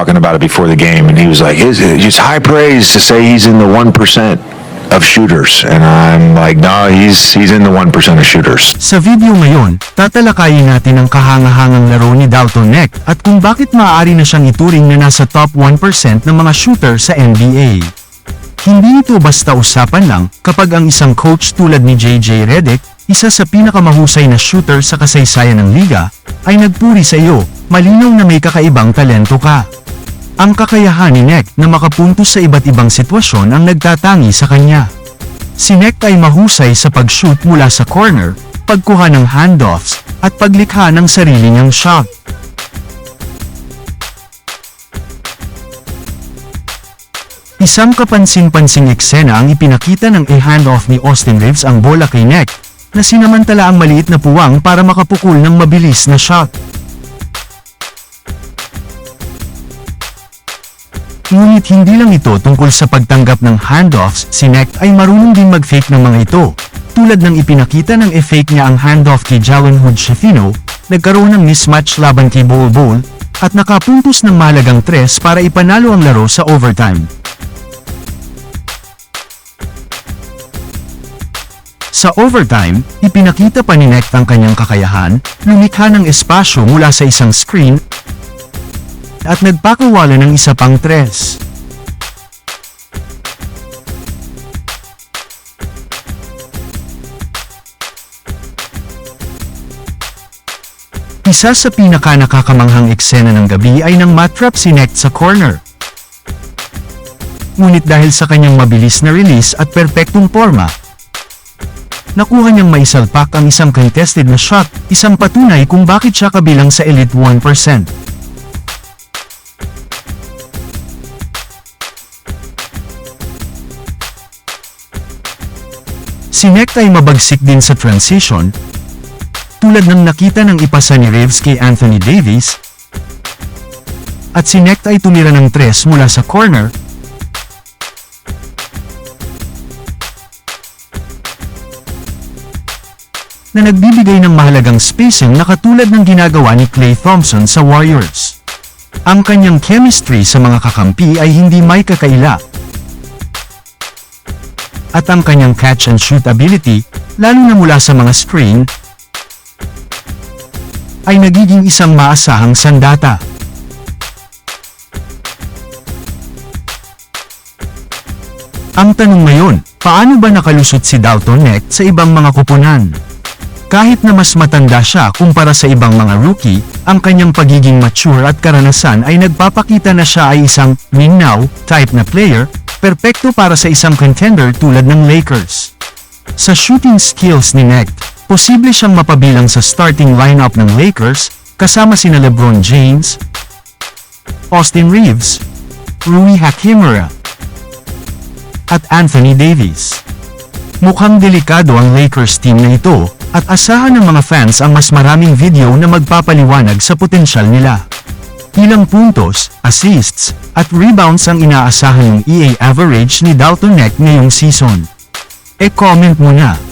talking about it before the game, and he was like, "Is it it's high praise to say he's in the one percent of shooters?" And I'm like, "No, he's he's in the one percent of shooters." Sa video ngayon, tatalakayin natin ang kahangahangang laro ni Dalton Neck at kung bakit maaari na siyang ituring na nasa top 1% ng mga shooter sa NBA. Hindi ito basta usapan lang kapag ang isang coach tulad ni JJ Redick, isa sa pinakamahusay na shooter sa kasaysayan ng liga, ay nagpuri sa iyo, malinaw na may kakaibang talento ka. Ang kakayahan ni Neck na makapuntos sa iba't ibang sitwasyon ang nagtatangi sa kanya. Si Neck ay mahusay sa pag-shoot mula sa corner, pagkuha ng handoffs, at paglikha ng sarili niyang shot. Isang kapansin-pansing eksena ang ipinakita ng i-handoff ni Austin Reeves ang bola kay Neck, na sinamantala ang maliit na puwang para makapukul ng mabilis na shot. Ngunit hindi lang ito tungkol sa pagtanggap ng handoffs, si Neck ay marunong din mag-fake ng mga ito. Tulad ng ipinakita ng e-fake niya ang handoff kay Jalen Hood Shefino, nagkaroon ng mismatch laban kay Bol Bol, at nakapuntos ng mahalagang tres para ipanalo ang laro sa overtime. Sa overtime, ipinakita pa ni Neck ang kanyang kakayahan, lumikha ng espasyo mula sa isang screen, at nagpakawala ng isa pang tres. Isa sa pinaka nakakamanghang eksena ng gabi ay nang matrap si Neck sa corner. Ngunit dahil sa kanyang mabilis na release at perpektong forma, nakuha niyang maisalpak ang isang contested na shot, isang patunay kung bakit siya kabilang sa elite 1%. Si Neck ay mabagsik din sa transition, tulad ng nakita ng ipasa ni Reeves kay Anthony Davis, at si Neck ay tumira ng tres mula sa corner, na nagbibigay ng mahalagang spacing na katulad ng ginagawa ni Klay Thompson sa Warriors. Ang kanyang chemistry sa mga kakampi ay hindi may kakaila. At ang kanyang catch and shoot ability, lalo na mula sa mga screen, ay nagiging isang maasahang sandata. Ang tanong ngayon, paano ba nakalusot si Dalton Neck sa ibang mga kupunan? Kahit na mas matanda siya kumpara sa ibang mga rookie, ang kanyang pagiging mature at karanasan ay nagpapakita na siya ay isang win now type na player, perpekto para sa isang contender tulad ng Lakers. Sa shooting skills ni Neck, posible siyang mapabilang sa starting lineup ng Lakers, kasama sina LeBron James, Austin Reeves, Rui Hachimura, at Anthony Davis. Mukhang delikado ang Lakers team na ito, at asahan ng mga fans ang mas maraming video na magpapaliwanag sa potensyal nila. Ilang puntos, assists, at rebounds ang inaasahan ng EA average ni Dalton Neck ngayong season. E-comment mo na.